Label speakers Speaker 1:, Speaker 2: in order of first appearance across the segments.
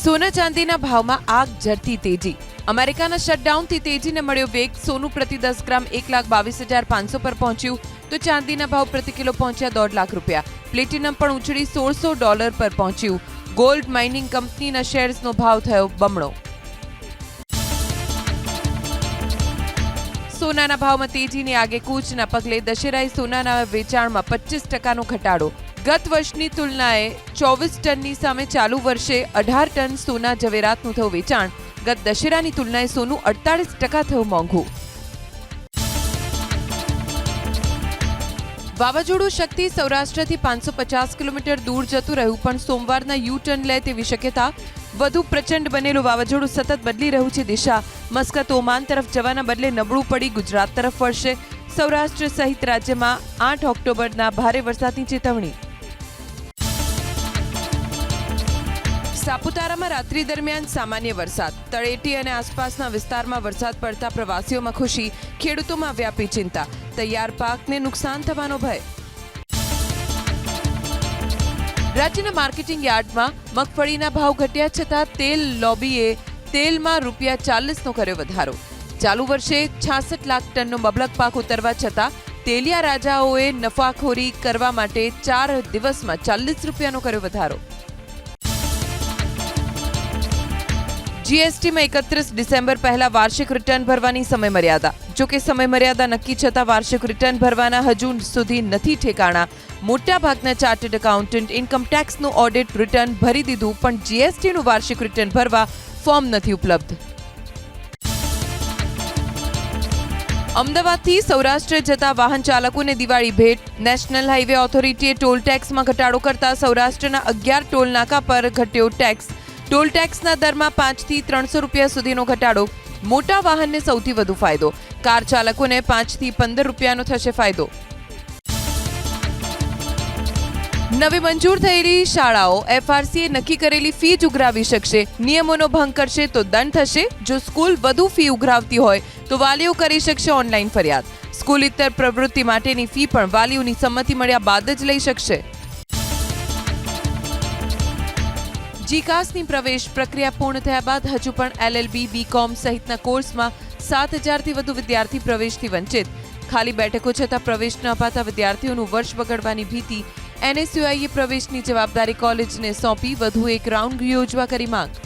Speaker 1: સોના ચાંદીના ભાવમાં આગ ઝરતી તેજી. અમેરિકાના શટડાઉનથી તેજીને મળ્યો વેગ. સોનું પ્રતિ દસ ગ્રામ એક લાખ બાવીસ હજાર પાંચસો પર પહોંચ્યું. તો ચાંદીના ભાવ પ્રતિ કિલો પહોંચ્યા દોઢ લાખ રૂપિયા. પ્લેટિનમ પણ ઉછળી સોળસો ડોલર પર પહોંચ્યું. ગોલ્ડ માઇનિંગ કંપનીના શેર્સનો ભાવ થયો બમણો. સોનાના ભાવમાં તેજીની આગે કૂચના પગલે દશેરાએ સોનાના વેચાણમાં પચીસ ટકાનો ઘટાડો. ગત વર્ષની તુલનાએ ચોવીસ ટનની સામે ચાલુ વર્ષે અઢાર ટન સોના જવેરાતનું થયું વેચાણ. ગત દશેરાની તુલનાએ સોનું અડતાલીસ ટકા થયું મોંઘું. વાવાઝોડું શક્તિ સૌરાષ્ટ્રથી પાંચસો પચાસ કિલોમીટર દૂર જતું રહ્યું, પણ સોમવારના યુ ટર્ન લે તેવી શક્યતા વધુ પ્રચંડ બનેલું વાવાઝોડું સતત બદલી રહ્યું છે દિશા. મસ્કત ઓમાન તરફ જવાના બદલે નબળું પડી ગુજરાત તરફ વળશે. સૌરાષ્ટ્ર સહિત રાજ્યમાં આઠ ઓક્ટોબરના ભારે વરસાદની ચેતવણી. સાપુતારામાં રાત્રિ દરમિયાન સામાન્ય વરસાદ. તળેટી અને આસપાસના વિસ્તારમાં વરસાદ પડતા પ્રવાસીઓમાં ખુશી, ખેડૂતોમાં વ્યાપી ચિંતા. તૈયાર પાકને નુકસાન થવાનો ભય. રાજ્યના માર્કેટિંગ યાર્ડમાં મગફળીના ભાવ ઘટ્યા છતાં તેલ લોબીએ તેલમાં રૂપિયા ચાલીસનો કર્યો વધારો. ચાલુ વર્ષે છાસઠ લાખ ટનનો મબલક પાક ઉતરવા છતાં તેલિયા રાજાઓએ નફાખોરી કરવા માટે ચાર દિવસમાં ચાલીસ રૂપિયાનો કર્યો વધારો. જીએસટીમાં એકત્રીસ ડિસેમ્બર પહેલા વાર્ષિક રિટર્ન ભરવાની સમય મર્યાદા જો કે સમય નક્કી છતાં વાર્ષિક રિટર્ન ભરવાના હજુ સુધી નથી ઠેકાણા. મોટાભાગના ચાર્ટર્ડ એકાઉન્ટન્ટ ઇન્કમટેક્સનું ઓડિટ રિટર્ન ભરી દીધું, પણ જીએસટીનું વાર્ષિક રિટર્ન ભરવા ફોર્મ નથી ઉપલબ્ધ. અમદાવાદથી સૌરાષ્ટ્ર જતા વાહન ચાલકોને દિવાળી ભેટ. નેશનલ હાઈવે ઓથોરિટીએ ટોલ ટેક્સમાં ઘટાડો કરતા સૌરાષ્ટ્રના અગિયાર ટોલ નાકા પર ઘટ્યો ટેક્સ. ટોલ ટેક્સના દરમાં પાંચથી ત્રણસો રૂપિયા સુધીનો ઘટાડો. મોટા વાહનને સૌથી વધુ ફાયદો. કાર ચાલકોને પાંચથી પંદર રૂપિયાનો થશે ફાયદો. નવી મંજૂર થયેલી શાળાઓ એફઆરસીએ નક્કી કરેલી ફી જ ઉઘરાવી શકશે. નિયમોનો ભંગ કરશે તો દંડ થશે. જો સ્કૂલ વધુ ફી ઉઘરાવતી હોય, તો વાલીઓ કરી શકશે ઓનલાઈન ફરિયાદ. સ્કૂલ ઇતર પ્રવૃત્તિ માટેની ફી પણ વાલીઓની સંમતિ મળ્યા બાદ જ લઈ શકશે. જીકાસની પ્રવેશ પ્રક્રિયા પૂર્ણ થયા બાદ હજુ પણ એલએલબી બીકોમ સહિતના કોર્સમાં સાત હજારથી વધુ વિદ્યાર્થી પ્રવેશથી વંચિત. ખાલી બેઠકો છતાં પ્રવેશ ન અપાતા વિદ્યાર્થીઓનું વર્ષ બગડવાની ભીતિ એનએસયુઆઈએ પ્રવેશની જવાબદારી કોલેજને સોંપી વધુ એક રાઉન્ડ યોજવા કરી માંગ.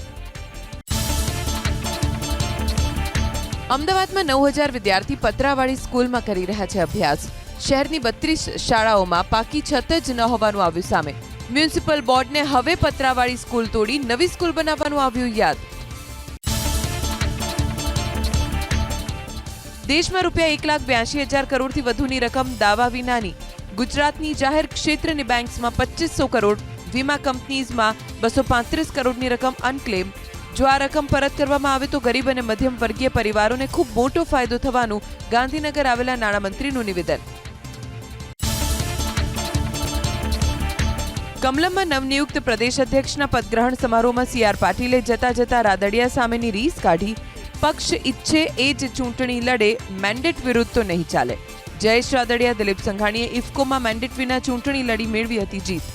Speaker 1: અમદાવાદમાં નવ હજાર વિદ્યાર્થી પતરાવાળી સ્કૂલમાં કરી રહ્યા છે અભ્યાસ. શહેરની બત્રીસ શાળાઓમાં પાકી છત જ ન હોવાનું આવ્યું સામે. મ્યુનિસિપલ બોર્ડને હવે પતરાવાળી સ્કૂલ તોડી નવી સ્કૂલ બનાવવાનું આવ્યું યાદ. દેશમાં રૂપિયા એક લાખ બ્યાસી હજાર કરોડથી વધુની રકમ દાવા વિનાની. ગુજરાતની જાહેર ક્ષેત્રની બેંક્સમાં પચીસો કરોડ, વીમા કંપનીઝમાં બસો પાંત્રીસ કરોડની રકમ અનક્લેમ. જો આ રકમ પરત કરવામાં આવે તો ગરીબ અને મધ્યમ વર્ગીય પરિવારોને ખૂબ મોટો ફાયદો થવાનું ગાંધીનગર આવેલા નાણામંત્રીનું નિવેદન. કમલમમાં નવનિયુક્ત પ્રદેશ અધ્યક્ષના પદગ્રહણ સમારોહમાં સી આર પાટીલે જતા જતા રાદડિયા સામેની રીસ કાઢી. પક્ષ ઈચ્છે એ જ ચૂંટણી લડે મેન્ડેટ વિરુદ્ધ તો નહીં ચાલે. જયેશ રાદડિયા, દિલીપ સંઘાણીએ ઇફકોમાં મેન્ડેટ વિના ચૂંટણી લડી મેળવી હતી જીત.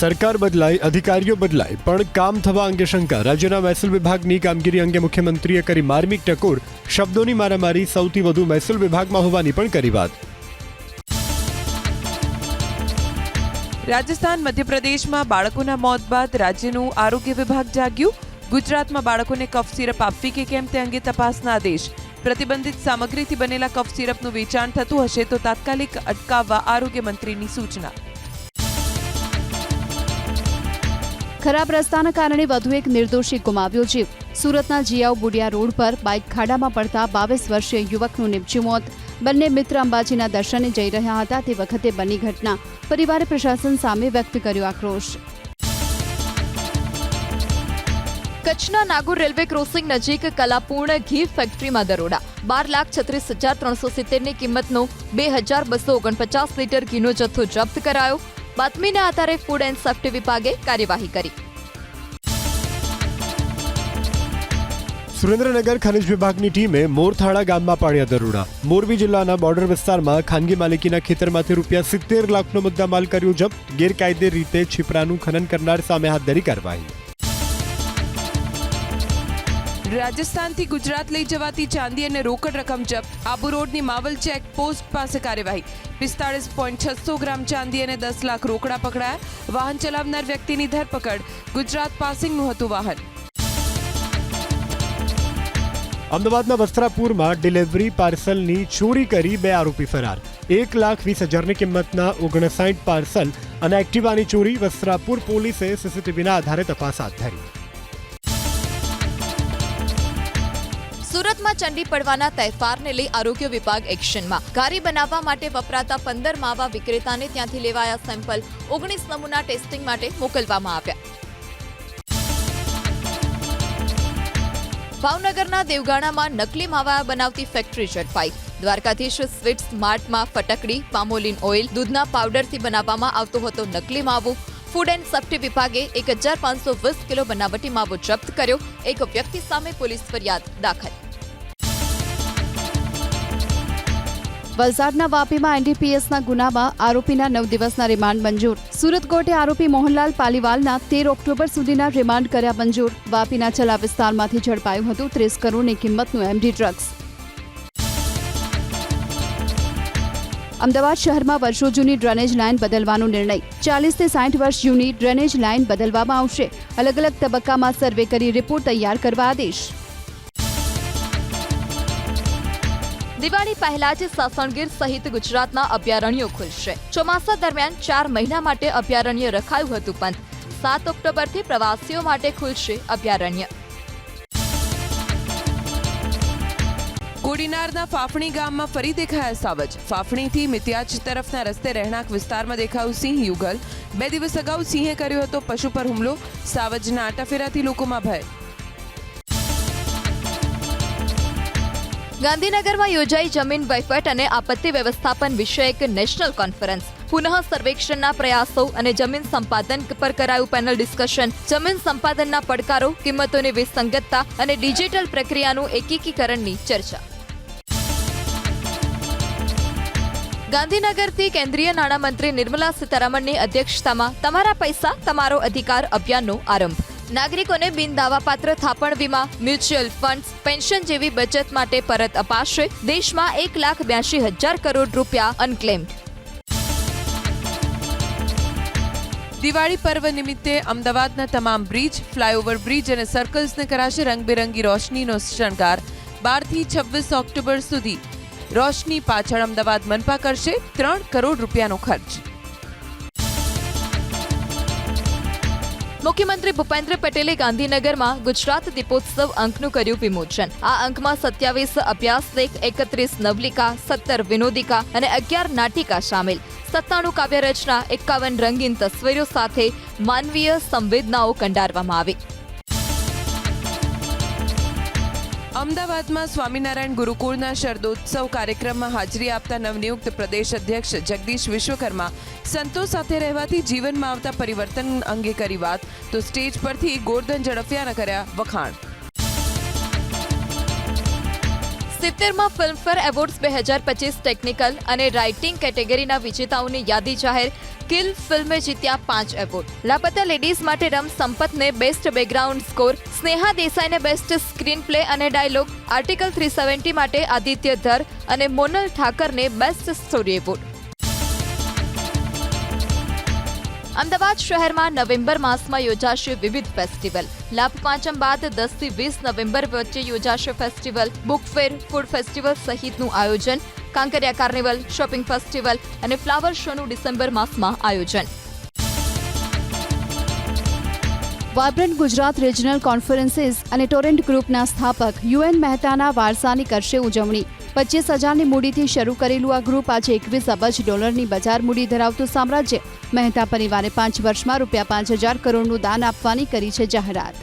Speaker 2: સરકાર બદલાય, અધિકારીઓ બદલાય, પણ કામ થવા અંગે શંકા. રાજ્યના મહેસૂલ વિભાગની કામગીરી અંગે મુખ્યમંત્રીએ કરી માર્મિક ટકોર. શબ્દોની મારામારી સૌથી વધુ મહેસૂલ વિભાગમાં હોવાની પણ કરી વાત.
Speaker 1: રાજસ્થાન, મધ્યપ્રદેશમાં બાળકોના મોત બાદ રાજ્યનું આરોગ્ય વિભાગ જાગ્યું. ગુજરાતમાં બાળકોને કફ સિરપ આપવી કે કેમ તે અંગે તપાસના આદેશ. પ્રતિબંધિત સામગ્રીથી બનેલા કફ સિરપનું વેચાણ થતું હશે તો તાત્કાલિક અટકાવવા આરોગ્ય મંત્રીની સૂચના.
Speaker 3: ખરાબ રસ્તાના કારણે વધુ એક નિર્દોષી ગુમાવ્યો જીવ. સુરતના જીયાઉ બુડિયા રોડ પર બાઇક ખાડામાં પડતા બાવીસ વર્ષીય યુવકનું નિપજ્યું મોત. બંને મિત્ર અંબાજીના દર્શને જઈ રહ્યા હતા તે વખતે બની ઘટના. પરિવારે પ્રશાસન સામે વ્યક્ત કર્યો આક્રોશ.
Speaker 4: કચ્છના નાગુર રેલવે ક્રોસિંગ નજીક કલાપૂર્ણ ઘી ફેક્ટરીમાં દરોડા. બાર લાખ છત્રીસ હજાર ત્રણસો સિત્તેરની કિંમતનો બે હજાર બસો ઓગણપચાસ લીટર ઘીનો જથ્થો જપ્ત કરાયો. બાતમીના આધારે ફૂડ એન્ડ સેફ્ટી વિભાગે કાર્યવાહી કરી.
Speaker 2: સુરેન્દ્રનગર ખનિજ વિભાગની ટીમે મોરથાળા ગામમાં પાડ્યા દરોડા. મોરબી જિલ્લાના બોર્ડર વિસ્તારમાં ખાનગી માલિકીના ખેતરમાંથી રૂપિયા સિત્તેર લાખનો મુદ્દામાલ કર્યો જપ્ત. ગેરકાયદે રીતે છીપરાનું ખનન કરનાર સામે હાથ ધરી કાર્યવાહી.
Speaker 1: રાજસ્થાનથી ગુજરાત લઈ જવાતી ચાંદી અને રોકડ રકમ જપ્ત. આબુ રોડની માવલ ચેક પોસ્ટ પાસે કાર્યવાહી. પિસ્તાળીસ પોઈન્ટ છસો ગ્રામ ચાંદી અને દસ લાખ રોકડા પકડાયા. વાહન ચલાવનાર વ્યક્તિની ધરપકડ. ગુજરાત પાસિંગનું હતું વાહન.
Speaker 2: અમદાવાદના વસ્ત્રાપુરમાં ડિલિવરી પાર્સલની ચોરી કરી બે આરોપી ફરાર. એક લાખ વીસ હજારની કિંમતના ઓગણસાઠ પાર્સલ અને એક્ટિવાની ચોરી વસ્ત્રાપુર પોલીસે સીસીટીવીના આધારે તપાસ હાથ ધરી.
Speaker 4: સુરતમાં ચંડી પડવાના તહેવારને લઈ આરોગ્ય વિભાગ એક્શનમાં. ગારી બનાવવા માટે વપરાતા પંદર માવા વિક્રેતાને ત્યાંથી લેવાયા સેમ્પલ. ઓગણીસ નમૂના ટેસ્ટિંગ માટે મોકલવામાં આવ્યા. ભાવનગરના દેવગાણામાં નકલી માવા બનાવતી ફેક્ટરી ઝડપાઈ. દ્વારકાધીશ સ્વીટ્સ માર્ટમાં ફટકડી, પામોલિન ઓઇલ, દૂધના પાવડરથી બનાવવામાં આવતો હતો નકલી માવો. ફૂડ એન્ડ સેફ્ટી વિભાગે એક હજાર પાંચસો વીસ કિલો બનાવટી માવો જપ્ત કર્યો. એક વ્યક્તિ સામે પોલીસ ફરિયાદ દાખલ.
Speaker 3: વલસાડના વાપીમાં એનડીપીએસના ગુનામાં આરોપીના નવ દિવસના રિમાન્ડ મંજૂર. સુરત કોર્ટે આરોપી મોહનલાલ પાલીવાલના તેર ઓક્ટોબર સુધીના રિમાન્ડ કર્યા મંજૂર. વાપીના ચલા વિસ્તારમાંથી ઝડપાયું હતું ત્રીસ કરોડની કિંમતનું એમડી ડ્રગ્સ. અમદાવાદ શહેરમાં વર્ષો જૂની ડ્રેનેજ લાઇન બદલવાનો નિર્ણય. ચાલીસથી સાઠ વર્ષ જૂની ડ્રેનેજ લાઇન બદલવામાં આવશે. અલગ અલગ તબક્કામાં સર્વે કરી રિપોર્ટ તૈયાર કરવા આદેશ.
Speaker 4: દિવાળી પહેલા જ સાસણગીર સહિત ગુજરાતના અભયારણ્યો ખુલશે. ચોમાસા દરમિયાન ચાર મહિના માટે અભયારણ્ય રખાયું હતું, પણ સાત ઓક્ટોબરથી પ્રવાસીઓ માટે ખુલશે અભયારણ્ય.
Speaker 1: કોડીનારના ફાફણી ગામમાં ફરી દેખાયા સાવજ. ફાફણીથી મિત્યાજ તરફના રસ્તે રહેણાંક વિસ્તારમાં દેખાયું સિંહ યુગલ. બે દિવસ અગાઉ સિંહે કર્યો હતો પશુ પર હુમલો. સાવજના આટાફેરાથી લોકોમાં ભય.
Speaker 4: ગાંધીનગરમાં યોજાઈ જમીન વહીવટ અને આપત્તિ વ્યવસ્થાપન વિષયક નેશનલ કોન્ફરન્સ પુનઃ સર્વેક્ષણના પ્રયાસો અને જમીન સંપાદન પર કરાયું પેનલ ડિસ્કશન જમીન સંપાદનના પડકારો, કિંમતોની વિસંગતતા અને ડિજિટલ પ્રક્રિયાનું એકીકરણની ચર્ચા. ગાંધીનગરથી કેન્દ્રીય નાણામંત્રી નિર્મલા સીતારામનની અધ્યક્ષતામાં તમારા પૈસા, તમારો અધિકાર અભિયાનનો આરંભ. નાગરિકોને બિન દાવાપાત્ર થાપણ વીમા, મ્યુચ્યુઅલ ફંડ્સ, પેન્શન જેવી બચત માટે પરત અપાશે. દેશમાં એક લાખ બ્યાસી હજાર કરોડ રૂપિયા અનક્લેમ્ડ.
Speaker 1: દિવાળી પર્વ નિમિત્તે અમદાવાદના તમામ બ્રિજ, ફ્લાયઓવર બ્રિજ અને સર્કલ્સને કરાશે રંગબેરંગી રોશનીનો શણગાર. બારથી છવ્વીસ ઓક્ટોબર સુધી રોશની પાછળ અમદાવાદ મનપા કરશે ત્રણ કરોડ રૂપિયાનો ખર્ચ.
Speaker 4: મુખ્યમંત્રી ભૂપેન્દ્ર પટેલે ગાંધીનગરમાં ગુજરાત દીપોત્સવ અંકનું કર્યું વિમોચન. આ અંકમાં સત્યાવીસ અભ્યાસ લેખ, એકત્રીસ નવલિકા, સત્તર વિનોદિકા અને અગિયાર નાટિકા સામેલ. સત્તાણું કાવ્યરચના, એકાવન રંગીન તસવીરો સાથે માનવીય સંવેદનાઓ કંડારવામાં આવી.
Speaker 1: અમદાવાદમાં સ્વામિનારાયણ ગુરુકુળના શરદોત્સવ કાર્યક્રમમાં હાજરી આપતા નવનિયુક્ત પ્રદેશ અધ્યક્ષ જગદીશ વિશ્વકર્મા સંતો સાથે રહેવાથી જીવનમાં આવતા પરિવર્તન અંગે કરી વાત, તો સ્ટેજ પરથી ગોરધન ઝડફિયાના કર્યા વખાણ.
Speaker 4: સિત્તેરમાં ફિલ્મફેર એવોર્ડ્સ બે હજાર પચીસ ટેકનિકલ અને રાઇટિંગ કેટેગરીના વિજેતાઓની યાદી જાહેર, કિલ ફિલ્મે જીત્યા પાંચ એવોર્ડ. લાપતા લેડીઝ માટે રમ સંપતને બેસ્ટ બેકગ્રાઉન્ડ સ્કોર, સ્નેહા દેસાઈને બેસ્ટ સ્ક્રીન પ્લે અને ડાયલોગ, આર્ટિકલ થ્રી સેવન્ટી માટે આદિત્ય ધર અને મોનલ ઠાકરને બેસ્ટ સ્ટોરી એવોર્ડ. અમદાવાદ શહેરમાં નવેમ્બર માસમાં યોજાશે વિવિધ ફેસ્ટિવલ. લાભ પાંચમ બાદ દસથી વીસ નવેમ્બર વચ્ચે યોજાશે festival, book fair, food festival સહિતનું આયોજન, કાંકરિયા કાર્નિવલ, શોપિંગ ફેસ્ટિવલ અને ફ્લાવર શોનું ડિસેમ્બર માસમાં આયોજન.
Speaker 3: વાયબ્રન્ટ ગુજરાત રિજનલ કોન્ફરન્સીસ અને ટોરેન્ટ ગ્રુપના સ્થાપક યુએન મહેતાના વારસાની કરશે ઉજવણી. પચીસ હજારની મૂડીથી શરૂ કરેલું આ ગ્રુપ આજે એકવીસ અબજ ડોલરની બજાર મૂડી ધરાવતું સામ્રાજ્ય મહેતા પરિવારે પાંચ વર્ષમાં રૂપિયા પાંચ હજાર કરોડનું દાન આપવાની કરી છે જાહેરાત.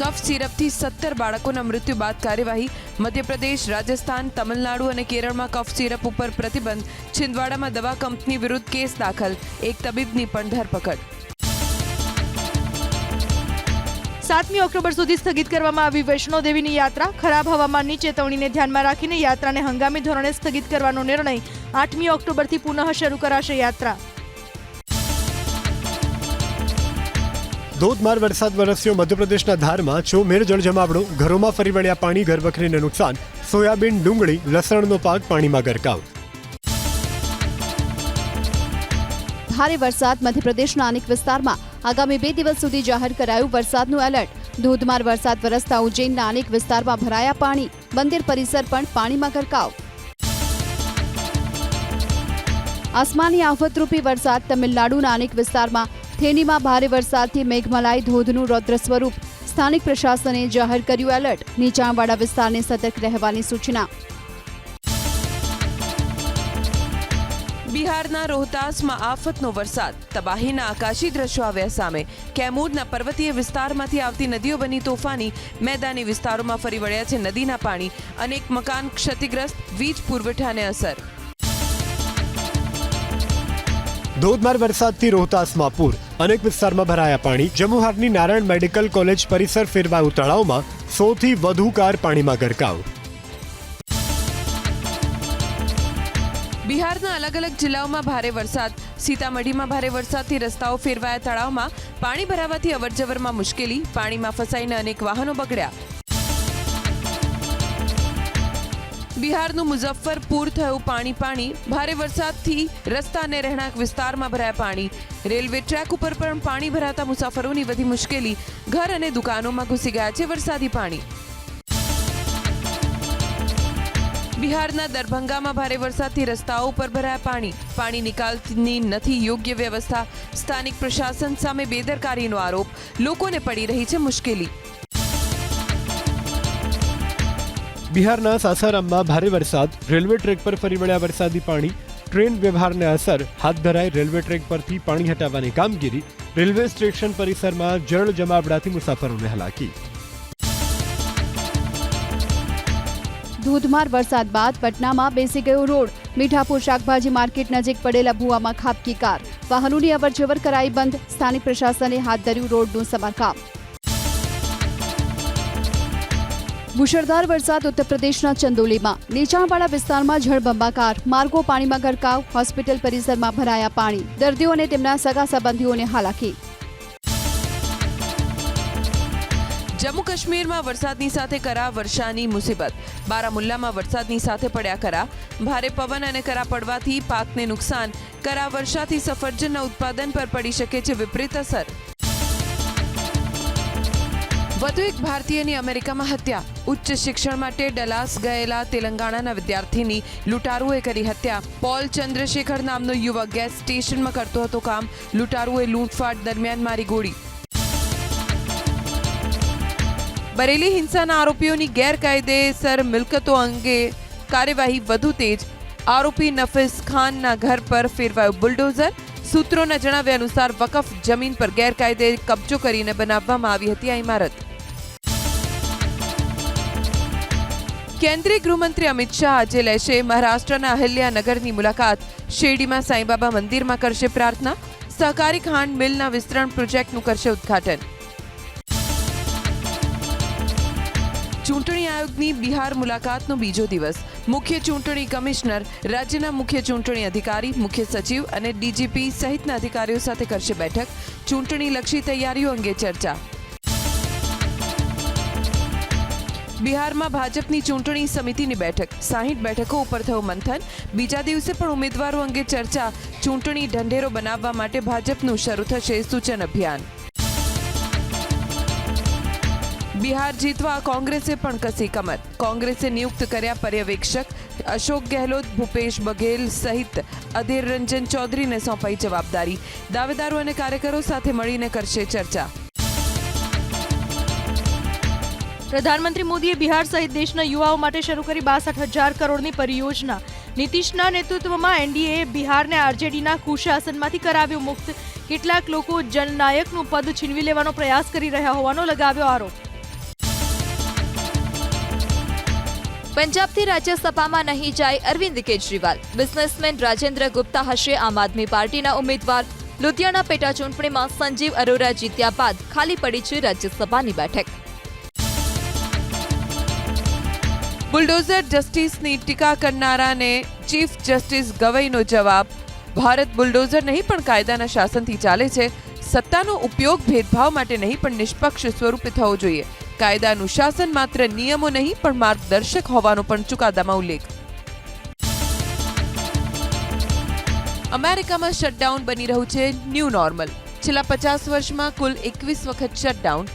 Speaker 1: કફ સિરપથી સત્તર બાળકોના મૃત્યુ બાદ કાર્યવાહી, મધ્યપ્રદેશ, રાજસ્થાન, તમિલનાડુ અને કેરળમાં કફ સિરપ ઉપર પ્રતિબંધ, છિંદવાડામાં દવા કંપની વિરુદ્ધ કેસ દાખલ, એક તબીબની પણ ધરપકડ.
Speaker 5: સાતમી ઓક્ટોબર સુધી સ્થગિત કરવામાં આવી વૈષ્ણોદેવીની યાત્રા. ખરાબ હવામાનની ચેતવણીને ધ્યાનમાં રાખીને યાત્રાને હંગામી ધોરણે સ્થગિત કરવાનો નિર્ણય આઠમી ઓક્ટોબરથી પુનઃ શરૂ કરાશે યાત્રા.
Speaker 2: ધોધમાર વરસાદ વરસ્યો મધ્યપ્રદેશના ધારમાં. ચોમેર જળજમાવડો ઘરોમાં ફરી વળ્યા પાણી ઘર વખરીને નુકસાન, સોયાબીન ડુંગળી, લસણનો પાક પાણીમાં ગરકાવ.
Speaker 3: ભારે વરસાદ મધ્યપ્રદેશના અનેક વિસ્તારમાં આગામી બે દિવસ સુધી જાહેર કરાયું વરસાદનું એલર્ટ. ધોધમાર વરસાદ વરસતા ઉજ્જૈનના અનેક વિસ્તારમાં ભરાયા પાણી. મંદિર પરિસર પણ પાણીમાં ગરકાવ. આસમાની આફતરૂપી વરસાદ તમિલનાડુના અનેક વિસ્તારમાં. થેનીમાં ભારે વરસાદથી મેઘમલાઈ ધોધનું રૌદ્ર સ્વરૂપ. સ્થાનિક પ્રશાસને જાહેર કર્યું એલર્ટ. નીચાણવાળા વિસ્તારને સતર્ક રહેવાની સૂચના.
Speaker 1: બિહારના રોહતાસમાં આફતનો વરસાદ. તબાહીના આકાશી દ્રશ્યો આવ્યા સામે. કેમૂરના પર્વતીય વિસ્તારમાંથી આવતી નદીઓ બની તોફાની. મેદાની વિસ્તારોમાં ફરી વળ્યા છે નદીના પાણી. અનેક મકાન ક્ષતિગ્રસ્ત. વીજ પુરવઠાને અસર.
Speaker 2: ધોધમાર વરસાદથી રોહતાસમાં પૂર. અનેક વિસ્તારમાં ભરાયા પાણી. જમુહારની નારાયણ મેડિકલ કોલેજ પરિસર ફેરવાયું તળાવમાં સૌથી વધુ કાર પાણીમાં ગરકાવ.
Speaker 1: બિહારના અલગ અલગ જિલ્લાઓમાં ભારે વરસાદ. સીતામઢીમાં ભારે વરસાદથી રસ્તાઓ ફેરવાયા તળાવમાં. પાણી ભરાવાથી અવરજવરમાં મુશ્કેલી. પાણીમાં ફસાઈને અનેક વાહનો બગડ્યા. બિહારનું મુઝફ્ફરપુર થયું પાણી પાણી. ભારે વરસાદથી રસ્તા અને રહેણાંક વિસ્તારમાં ભરાયા પાણી. રેલવે ટ્રેક ઉપર પણ પાણી ભરાતા મુસાફરોની વધી મુશ્કેલી. ઘર અને દુકાનોમાં ઘૂસી ગયા છે વરસાદી પાણી. બિહારના દરભંગામાં ભારે વરસાદથી રસ્તાઓ ઉપર ભરાયા પાણી. પાણી નિકાલની નથી યોગ્ય વ્યવસ્થા. સ્થાનિક પ્રશાસન સામે બેદરકારીનો આરોપ. લોકોને પડી રહી છે મુશ્કેલી.
Speaker 2: બિહારના સાસારામમાં ભારે વરસાદ. રેલવે ટ્રેક પર ફરી વળ્યા વરસાદી પાણી. ટ્રેન વ્યવહારને અસર. હાથ ધરાઈ રેલવે ટ્રેક પરથી પાણી હટાવવાની કામગીરી. રેલવે સ્ટેશન પરિસરમાં જળ જમાવડાથી મુસાફરોને હલાકી.
Speaker 3: ધોધમાર વરસાદ બાદ પટનામાં બેસી ગયો રોડ. મીઠાપુર શાકભાજી માર્કેટ નજીક પડેલા ભૂવામાં ખાબકી કાર. વાહનોની અવરજવર કરાઈ બંધ. સ્થાનિક પ્રશાસને હાથ ધર્યું રોડનું સમારકામ. મુશળધાર વરસાદ ઉત્તર પ્રદેશના ચંદોલીમાં. નીચાણવાળા વિસ્તારમાં જળબંબાકાર માર્ગો પાણીમાં ગરકાવ. હોસ્પિટલ પરિસરમાં ભરાયા પાણી. દર્દીઓ અને તેમના સગા સંબંધીઓને હાલાકી.
Speaker 1: કાશ્મીરમાં વરસાદની સાથે કરા વર્ષાની મુસીબત. બારામુલ્લામાં વરસાદની સાથે પડ્યા કરા. ભારે પવન અને કરા પડવાથી પાકને નુકસાન. કરા વર્ષાથી સફરજનના ઉત્પાદન પર પડી શકે છે વિપરીત અસર. વધુ એક ભારતીયની અમેરિકામાં હત્યા. ઉચ્ચ શિક્ષણ માટે ડલાસ ગયેલા તેલંગાણાના વિદ્યાર્થીની લૂંટારુએ કરી હત્યા. પોલ ચંદ્રશેખર નામનો યુવક ગેસ સ્ટેશનમાં કરતો હતો કામ. લૂંટારુએ લૂંટફાટ દરમિયાન મારી ગોળી. બરેલી હિંસાના આરોપીઓની ગેરકાયદેસર મિલકતો અંગે કાર્યવાહી વધુ તેજ આરોપી નફીસ ખાનના ઘર પર ફેરવાયું બુલડોઝર સૂત્રોના જણાવ્યા અનુસાર વકફ જમીન પર ગેરકાયદે કબજો કરીને બનાવવામાં આવી હતી આ ઇમારત કેન્દ્રીય ગૃહમંત્રી અમિત શાહ આજે લેશે મહારાષ્ટ્રના અહલ્યાનગરની મુલાકાત। શેરડીમાં સાંઈબાબા મંદિરમાં કરશે પ્રાર્થના। સહકારી ખાંડ મિલના વિસ્તરણ પ્રોજેક્ટનું કરશે ઉદ્ઘાટન। ચૂંટણી આયોગની બિહાર મુલાકાતનો બીજો દિવસ. મુખ્ય ચૂંટણી કમિશનર, રાજ્યના મુખ્ય ચૂંટણી અધિકારી, મુખ્ય સચિવ અને ડીજીપી સહિતના અધિકારીઓ સાથે કરશે બેઠક. ચૂંટણીલક્ષી તૈયારીઓ અંગે ચર્ચા. બિહારમાં ભાજપની ચૂંટણી સમિતિની બેઠક. સાહીઠ બેઠકો ઉપર થયું મંથન. બીજા દિવસે પણ ઉમેદવારો અંગે ચર્ચા. ચૂંટણી ઢંઢેરો બનાવવા માટે ભાજપનું શરૂ થશે સૂચન અભિયાન. બિહાર જીતવા કોંગ્રેસે પણ કસી કમર. કોંગ્રેસે નિયુક્ત કર્યા પર્યવેક્ષક અશોક ગેહલોત, ભૂપેશ બઘેલ સહિત અધીર રંજન ચૌધરીને સોંપાઈ જવાબદારી. દાવેદારો અને કાર્યકરો સાથે મળીને કરશે ચર્ચા.
Speaker 5: પ્રધાનમંત્રી મોદીએ બિહાર સહિત દેશના યુવાઓ માટે શરૂ કરી બાસઠ હજાર કરોડની પરિયોજના. નીતિશના નેતૃત્વમાં એનડીએ બિહારને આરજેડીના કુશાસનમાંથી કરાવ્યું મુક્ત. કેટલાક લોકો જનનાયકનું પદ છીનવી લેવાનો પ્રયાસ કરી રહ્યા હોવાનો લગાવ્યો આરોપ.
Speaker 4: પંજાબથી રાજ્યસભામાં નહીં જાય અરવિંદ કેજરીવાલ. બિઝનેસમેન રાજેન્દ્ર ગુપ્તા હશે આમ આદમી પાર્ટીના ઉમેદવાર. લુધિયાણા પેટા ચૂંટણીમાં સંજીવ અરોરા જીત્યા બાદ ખાલી પડી છે રાજ્યસભાની બેઠક.
Speaker 1: બુલડોઝર જસ્ટિસની ટીકા કરનારાને ચીફ જસ્ટિસ ગવઈનો જવાબ. ભારત બુલડોઝર નહીં પણ કાયદાના શાસનથી ચાલે છે. સત્તાનો ઉપયોગ ભેદભાવ માટે નહીં પણ નિષ્પક્ષ સ્વરૂપે થવો જોઈએ. કાયદાનું શાસન માત્ર નિયમો નહીં, પણ માર્ગદર્શક હોવાનો પણ ચુકાદામાં ઉલ્લેખ. અમેરિકામાં શટડાઉન બની રહ્યું છે, ન્યૂ નોર્મલ. છેલ્લા પચાસ વર્ષમાં કુલ એકવીસ વખત શટડાઉન.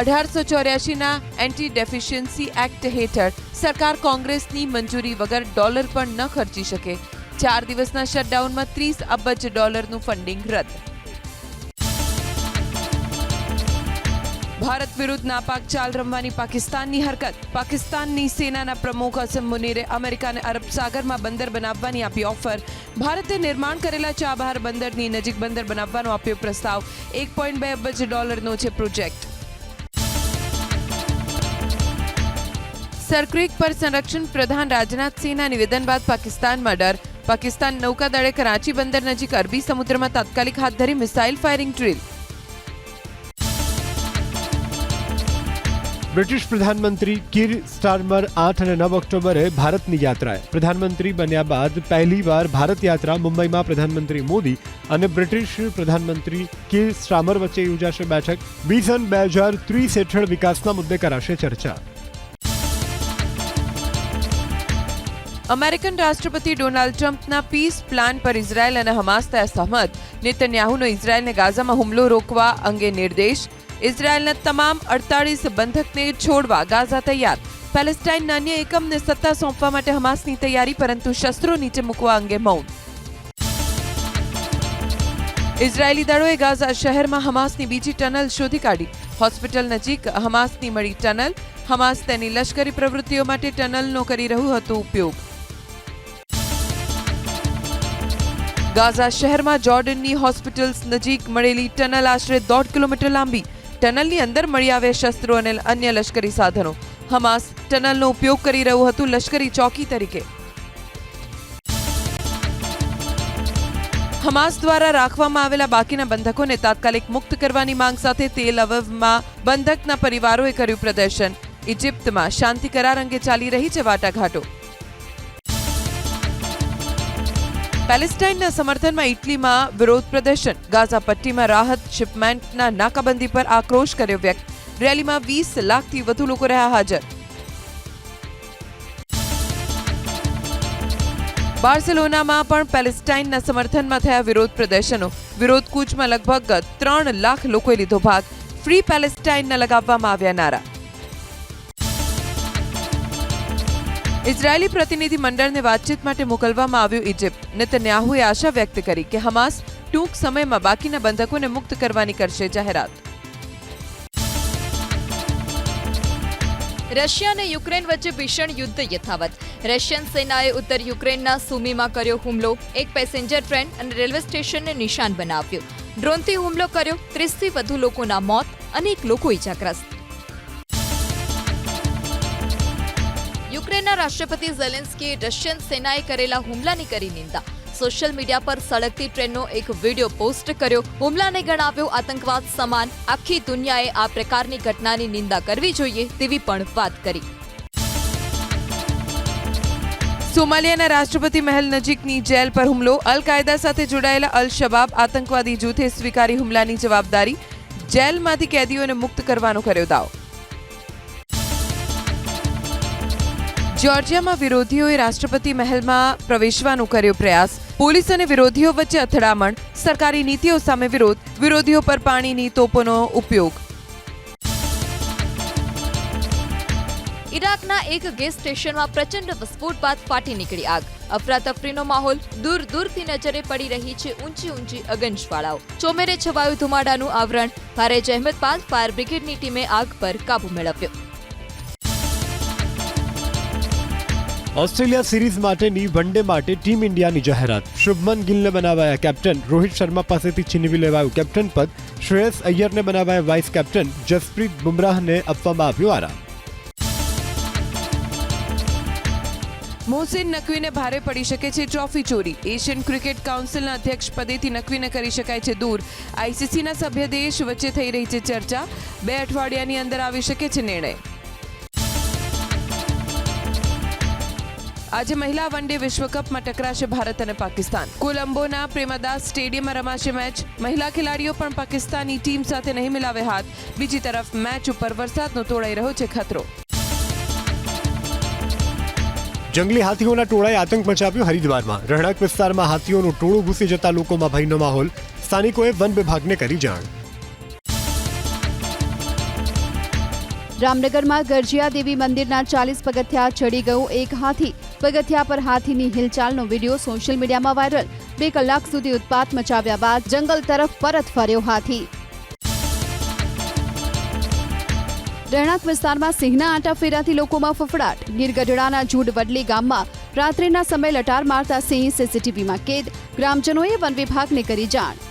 Speaker 1: અઢારસો ચોર્યાસીના એન્ટી ડેફિશિયન્સી એક્ટ હેઠળ સરકાર કોંગ્રેસની મંજૂરી વગર ડોલર પણ ન ખર્ચી શકે. ચાર દિવસના શટડાઉનમાં ત્રીસ અબજ ડોલરનું ફંડિંગ રદ. ભારત વિરુદ્ધ નાપાક ચાલ રમવાની પાકિસ્તાનની હરકત. પાકિસ્તાનની સેનાના પ્રમુખ અસમ મુનીરે અમેરિકાને અરબ સાગરમાં બંદર બનાવવાની આપી ઓફર. ભારતે નિર્માણ કરેલા ચાબહાર બંદરની નજીક બંદર બનાવવાનો આપ્યો પ્રસ્તાવ. એક પોઈન્ટ બે અબજ ડોલરનો છે પ્રોજેક્ટ. સરક્રિક પર સંરક્ષણ પ્રધાન રાજનાથ સિંહના નિવેદન બાદ પાકિસ્તાનમાં ડર. પાકિસ્તાન નૌકાદળે કરાચી બંદર નજીક અરબી સમુદ્રમાં તાત્કાલિક હાથ ધરી મિસાઇલ ફાયરિંગ ડ્રીલ.
Speaker 2: બ્રિટિશ પ્રધાનમંત્રી કિર સ્ટાર્મર આઠ અને નવ ઓક્ટોબરે ભારતની યાત્રાએ. પ્રધાનમંત્રી બન્યા બાદ પહેલીવાર ભારત યાત્રા મુંબઈમાં પ્રધાનમંત્રી મોદી અને બ્રિટિશ પ્રધાનમંત્રી કિર સ્ટાર્મર વચ્ચે યોજાશે બેઠક. વિઝન બે હજાર ત્રીસ હેઠળ વિકાસના મુદ્દે કરાશે ચર્ચા.
Speaker 1: અમેરિકન રાષ્ટ્રપતિ ડોનાલ્ડ ટ્રમ્પના પીસ પ્લાન પર ઇઝરાયલ અને હમાસ થયા સહમત નેતન્યાહુનો ઇઝરાયલને ગાઝામાં હુમલો રોકવા અંગે નિર્દેશ. ઇઝરાયલના તમામ અડતાળીસ બંધકને છોડવા ગાઝા તૈયાર. પેલેસ્ટાઇનના અન્ય એકમને સત્તા સોંપવા માટે હમાસની તૈયારી, પરંતુ શસ્ત્રો નીચે મૂકવા અંગે મૌન. ઇઝરાયેલી દળોએ ગાઝા શહેરમાં હમાસની બીજી ટનલ શોધી કાઢી. હોસ્પિટલ નજીક હમાસની મળી ટનલ. હમાસ તેની લશ્કરી પ્રવૃત્તિઓ માટે ટનલનો કરી રહ્યું હતું ઉપયોગ. ગાઝા શહેરમાં જોર્ડનની હોસ્પિટલ્સ નજીક મળેલી ટનલ આશરે દોઢ કિલોમીટર લાંબી. ટનલની અંદર મળી આવ્યા શસ્ત્રો અને અન્ય લશ્કરી સાધનો. હમાસ ટનલનો ઉપયોગ કરી રહ્યું હતું લશ્કરી ચોકી તરીકે. હમાસ દ્વારા રાખવામાં આવેલા બાકીના બંધકોને તાત્કાલિક મુક્ત કરવાની માંગ સાથે તેલ અવવમાં બંધકના પરિવારોએ કર્યું પ્રદર્શન. ઇજિપ્તમાં શાંતિ કરાર અંગે ચાલી રહી છે વાટાઘાટો. પેલેસ્ટાઇનના સમર્થનમાં ઇટલીમાં વિરોધ પ્રદર્શન. ગાઝા પટ્ટીમાં રાહત શિપમેન્ટના નાકાબંધી પર આક્રોશ કર્યો વ્યક્ત. રેલીમાં વીસ લાખથી વધુ લોકો રહ્યા હાજર. બાર્સેલોનામાં પણ પેલેસ્ટાઇનના સમર્થનમાં થયા વિરોધ પ્રદર્શનો. વિરોધ કૂચમાં લગભગ ત્રણ લાખ લોકોએ લીધો ભાગ. ફ્રી પેલેસ્ટાઇનના લગાવવામાં આવ્યા નારા. ઇઝરાયેલી પ્રતિનિધિ મંડળને વાતચીત માટે મોકલવામાં આવ્યું ઇજિપ્ત. નેતન્યાહુએ આશા વ્યક્ત કરી કે હમાસ ટૂંક સમયમાં બાકીના બંધકોને મુક્ત કરવાની કરશે જાહેરાત.
Speaker 4: રશિયા અને યુક્રેન વચ્ચે ભીષણ યુદ્ધ યથાવત. રશિયન સેનાએ ઉત્તર યુક્રેનના સુમીમાં કર્યો હુમલો. એક પેસેન્જર ટ્રેન અને રેલવે સ્ટેશનને નિશાન બનાવ્યું. ડ્રોનથી હુમલો કર્યો ત્રીસથી વધુ લોકોના મોત અનેક લોકો ઇજાગ્રસ્ત. યુક્રેનના રાષ્ટ્રપતિ ઝેલેન્સ્કીએ રશિયન સેનાએ કરેલા હુમલાની કરી નિંદા. સોશિયલ મીડિયા પર સળગતી ટ્રેનનો એક વીડિયો પોસ્ટ કર્યો. હુમલાને ગણાવ્યો આતંકવાદ સમાન. આખી દુનિયાએ આ પ્રકારની ઘટનાની નિંદા કરવી જોઈએ તેવી પણ વાત કરી.
Speaker 1: સોમાલિયાના રાષ્ટ્રપતિ મહેલ નજીકની જેલ પર હુમલો. અલ કાયદા સાથે જોડાયેલા અલ શબાબ આતંકવાદી જૂથે સ્વીકારી હુમલાની જવાબદારી જેલમાંથી કેદીઓને મુક્ત કરવાનો કર્યો દાવ. જ્યોર્જિયામાં વિરોધીઓએ રાષ્ટ્રપતિ મહેલમાં પ્રવેશવાનો કર્યો પ્રયાસ. પોલીસ અને વિરોધીઓ વચ્ચે અથડામણ, સરકારી નીતિઓ સામે વિરોધ, વિરોધીઓ પર પાણીની તોપોનો ઉપયોગ.
Speaker 4: ઈરાકના એક ગેસ સ્ટેશનમાં પ્રચંડ વિસ્ફોટ બાદ ફાટી નીકળી આગ. અફરાતફરીનો માહોલ દૂર દૂરથી નજરે પડી રહી છે ઊંચી ઊંચી અગનશવાળાઓ ચોમેરે છવાયું ધુમાડાનું આવરણ, ભારે જહેમત બાદ ફાયર બ્રિગેડની ટીમે આગ પર કાબુ મેળવ્યો.
Speaker 2: ઓસ્ટ્રેલિયા સિરીઝ માટેની વનડે માટે ટીમ ઇન્ડિયાની જાહેરાત. શુભમન ગિલને બનાવાયા કેપ્ટન. રોહિત શર્મા પાસેથી છીનવી લેવાયું કેપ્ટન પદ. શ્રેયસ અય્યરને બનાવાયા વાઇસ કેપ્ટન. જસપ્રીત બુમરાહને આપવામાં આવ્યો આરામ.
Speaker 1: મોહસિન નકવીને ભારે પડી શકે છે ટ્રોફી ચોરી. એશિયન ક્રિકેટ કાઉન્સિલના અધ્યક્ષ પદેથી નકવીને કરી શકાય છે દૂર. આઈસીસીના સભ્ય દેશ વચ્ચે થઈ રહી છે ચર્ચા. બે અઠવાડિયાની અંદર આવી શકે છે નિર્ણય. આજે મહિલા વન ડે વિશ્વકપમાં ટકરાશે ભારત અને પાકિસ્તાન. કોલંબોના પ્રેમદાસ સ્ટેડિયમમાં રમાશે મેચ. મહિલા ખેલાડીઓ પણ પાકિસ્તાની ટીમ સાથે નહીં મિલાવે હાથ. બીજી તરફ મેચ ઉપર વરસાદનો તોડાઈ રહ્યો છે ખતરો.
Speaker 2: જંગલી હાથીઓના ટોળાએ આતંક મચાવ્યો હરિદ્વારમાં. રહેણાંક વિસ્તારમાં હાથીઓનું ટોળું ઘૂસી જતા લોકોમાં ભયનો માહોલ. સ્થાનિકોએ વન વિભાગને કરી જાણ.
Speaker 3: રામનગરમાં ગરજિયા દેવી મંદિરના ચાલીસ પગથિયા ચડી ગયું એક હાથી. પગથિયા પર હાથીની હિલચાલનો વીડિયો સોશિયલ મીડિયામાં વાયરલ. બે કલાક સુધી ઉત્પાત મચાવ્યા બાદ જંગલ તરફ પરત ફર્યો હાથી. રહેણાંક વિસ્તારમાં સિંહના આંટા ફેરાથી લોકોમાં ફફડાટ. ગીરગઢડાના જૂડ વડલી ગામમાં રાત્રિના સમયે લટાર મારતા સિંહ સીસીટીવીમાં કેદ. ગ્રામજનોએ વન વિભાગને કરી જાણ.